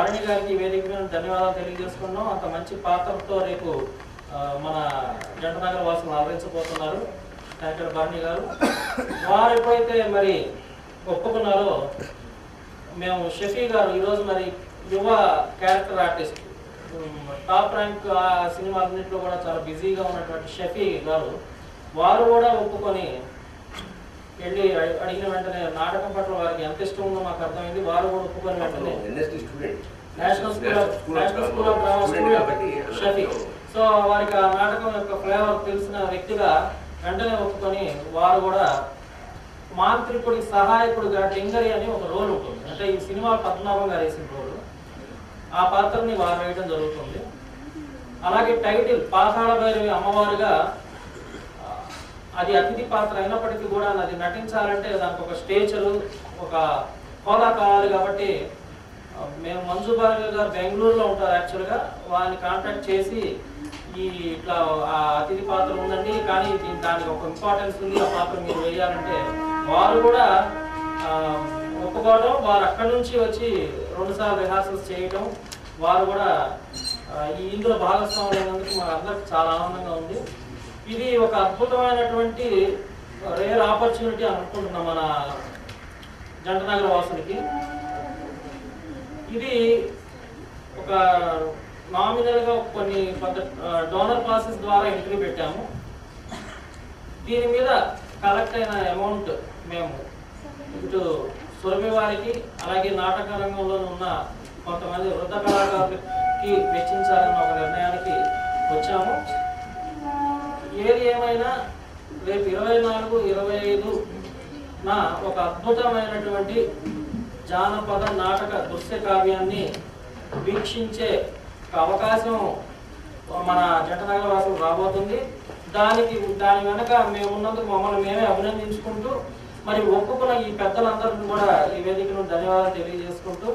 వారణి గారికి వేదిక మీద ధన్యవాదాలు తెలియజేసుకున్నాం. అంత మంచి పాత్రతో రేపు మన మన జంటనగర వాసులు ఆదరించబోతున్నారు డాక్టర్ భరణి గారు. వారు ఎప్పుడైతే మరి ఒప్పుకున్నారో మేము షఫీ గారు ఈరోజు మరి యువ క్యారెక్టర్ ఆర్టిస్ట్ టాప్ ర్యాంక్ ఆ సినిమాలన్నింటిలో కూడా చాలా బిజీగా ఉన్నటువంటి షఫీ గారు వారు కూడా ఒప్పుకొని వెళ్ళి అడి- అడిగిన వెంటనే నాటకం పట్ల వారికి ఎంత ఇష్టం ఉందో మాకు అర్థమైంది. వారు కూడా ఒప్పుకొని వెంటనే NSD student. National school of national school of drama student కాబట్టి స్టూడెంట్ షఫీ సో వారికి ఆ నాటకం యొక్క ఫ్లేవర్ తెలిసిన వ్యక్తిగా వెంటనే ఒప్పుకొని వారు కూడా మాంత్రికుడి సహాయకుడిగా టింగరి అని ఒక రోల్ ఉంటుంది. అంటే ఈ సినిమా పద్మనాభం గారు వేసిన రోల్. ఆ పాత్రని వారు వేయడం జరుగుతుంది. అలాగే టైటిల్ పాతాళ భైరవి అమ్మవారుగా అది అతిథి పాత్ర అయినప్పటికీ కూడా అది నటించాలంటే దానికి ఒక స్టేచరు ఒక కోలా కావాలి కాబట్టి మేము మంజు భార్గవ్ గారు బెంగళూరులో ఉంటారు యాక్చువల్గా వారిని కాంటాక్ట్ చేసి ఈ ఇట్లా ఆ అతిథి పాత్ర ఉందండి కానీ దీని దానికి ఒక ఇంపార్టెన్స్ ఉంది. ఆ పాత్ర మీరు వేయాలంటే వారు కూడా ఒప్పుకోవడం వారు అక్కడి నుంచి వచ్చి రెండుసార్లు రిహార్సల్స్ చేయడం వారు కూడా ఈ ఇందులో భాగస్వామ్యం అయినందుకు మాకు అందరికి చాలా ఆనందంగా ఉంది. ఇది ఒక అద్భుతమైనటువంటి రేర్ ఆపర్చునిటీ అనుకుంటున్నాం మన జంటనగర వాసులకి. ఇది ఒక నామినల్గా కొన్ని కొంత డోనర్ క్లాసెస్ ద్వారా ఎంట్రీ పెట్టాము. దీని మీద కలెక్ట్ అయిన అమౌంట్ మేము ఇటు సురభి వారికి అలాగే నాటక రంగంలో ఉన్న కొంతమంది వృద్ధ కళాకారులకి వెచ్చించాలన్న ఒక నిర్ణయానికి వచ్చాము. ఏది ఏమైనా రేపు ఇరవై నాలుగు ఇరవై ఐదు నా ఒక అద్భుతమైనటువంటి జానపద నాటక దృశ్య కావ్యాన్ని వీక్షించే అవకాశం మన జంటనగర వాసులు రాబోతుంది. దానికి దాని వెనక మేమున్నందుకు మమ్మల్ని మేమే అభినందించుకుంటూ మరి ఒప్పుకున్న ఈ పెద్దలందరికీ కూడా ఈ వేదికను ధన్యవాదాలు తెలియజేసుకుంటూ